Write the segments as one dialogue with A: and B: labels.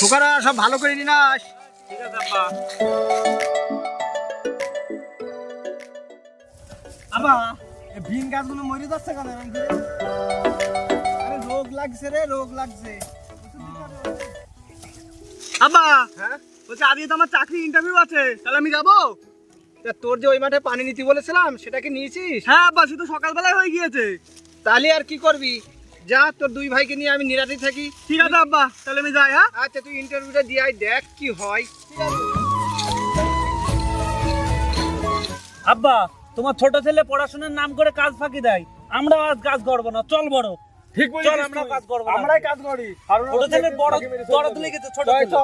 A: খোকারা সব ভালো করে নিনাস
B: ঠিক আছে আব্বা।
A: আবা এই বিন গাছগুলো মরে যাচ্ছে কেন এরকম করে? আরে রোগ লাগছে রে রোগ লাগছে। আবা হ্যাঁ? বলছি আজকে তো আমার চাকরি ইন্টারভিউ আছে তাহলে আমি যাব? তা তোর যে ওই মাঠে পানি নিতে বলেছিলাম সেটা কি নিয়েছিস? হ্যাঁ আব্বা শুধু সকালবেলায় হয়ে গিয়েছে। তাহলে আর কি করবি? যা তোর দুই ভাইকে নিয়ে আমি নিরাতে থাকি। ঠিক আছে আব্বা তাহলে আমি যাই হ্যাঁ? আচ্ছা তুই ইন্টারভিউটা দিয়ে আয় দেখ কি হয়।
B: আব্বা তোমার ছোট ছেলে পড়াশোনার নাম করে কাজ ফাঁকি দেয়। আমরা আজ কাজ করব না চল বড়।
A: ঠিক
B: চল আমরা কাজ করব।
A: আমরাই কাজ করি।
B: ছোট ছেলে বড় বড় তুলে গেছে ছোট ছেলে।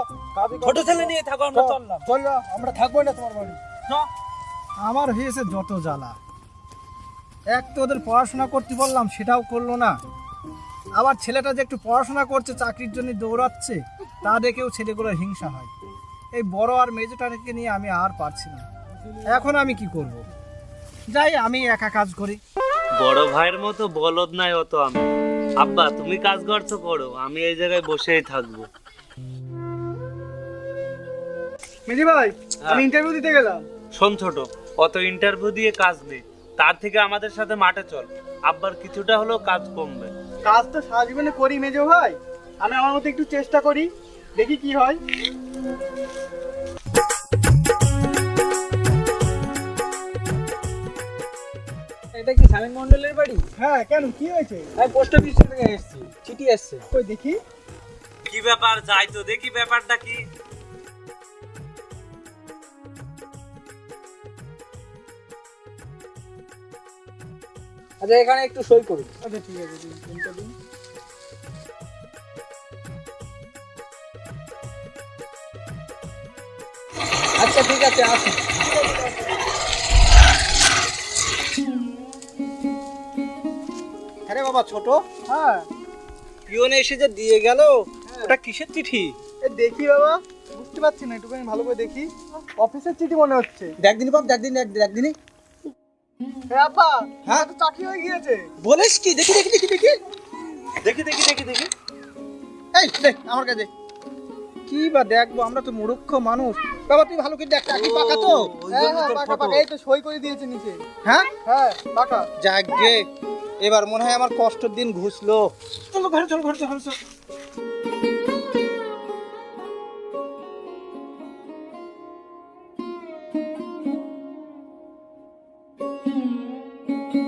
B: ছোট ছেলে নিয়ে থাকো আমরা চললাম।
A: চলো আমরা থাকব না তোমার বাড়ি। আমার হয়েছে যত জ্বালা। এক তো ওদের পড়াশোনা করতে বললাম সেটাও করল না। আবার ছেলেটা যে একটু পড়াশোনা করছে চাকরির জন্য দৌড়াচ্ছে তা দেখেও ছেলেগুলোর হিংসা হয়। এই বড় আর মেজোটাকে নিয়ে আমি আর পারছি না। এখন আমি কি করব? যাই আমি একা কাজ করি।
B: বড় ভাইয়ের মতো বলদ নাই অত আমি। আব্বা তুমি কাজ করছ করো আমি এই জায়গায় বসেই থাকব।
A: মেজি ভাই
B: আমি
A: ইন্টারভিউ দিতে গেলাম।
B: শোন ছোট অত ইন্টারভিউ দিয়ে কাজ নেই। তার থেকে আমাদের সাথে মাঠে চল। আব্বার কিছুটা হলেও কাজ কমবে।
A: কাজ তো সারা জীবনে করি মেজো ভাই। আমি আমার মতো একটু চেষ্টা করি দেখি কি হয়।
C: এটা কি মন্ডলের বাড়ি?
A: হ্যাঁ কেন? কি হয়েছে?
C: আমি পোস্ট অফিস থেকে এসেছি চিঠি এসছে।
A: কই দেখি।
B: কি ব্যাপার যাই তো দেখি ব্যাপারটা কি।
C: আচ্ছা এখানে একটু সই করুন
A: আচ্ছা ঠিক আছে দিন
C: আচ্ছা ঠিক আছে আসুন।
A: হ্যাঁ বাবা ছোট। হ্যাঁ। পিওন এসে যে দিয়ে গেল ওটা কিসের চিঠি? এ দেখি বাবা বুঝতে পারছি না একটুখানি ভালো করে দেখি। অফিসের চিঠি মনে হচ্ছে।
C: দেখ দিনই বাপ দেখ দিন দেখ দিনই
A: হ্যাঁ আপা হ্যাঁ? তো চাকরি হয়ে গিয়েছে।
C: বলিস কি? দেখি দেখি দেখি দেখি।
B: দেখি দেখি দেখি দেখি।
A: এই দেখ আমার কাছে কি বা দেখব? আমরা তো মূর্খ মানুষ। বাবা তুই ভালো করে দেখ চাকরি পাকা তো?
B: ওই
A: হ্যাঁ পাকা পাকা। এই তো সই করে দিয়েছে নিচে। হ্যাঁ? হ্যাঁ পাকা। যাক গে। এবার মনে হয় আমার কষ্টের দিন ঘুষলো। চলো ঘরে চলো ঘরে চলো ঘরে চলো।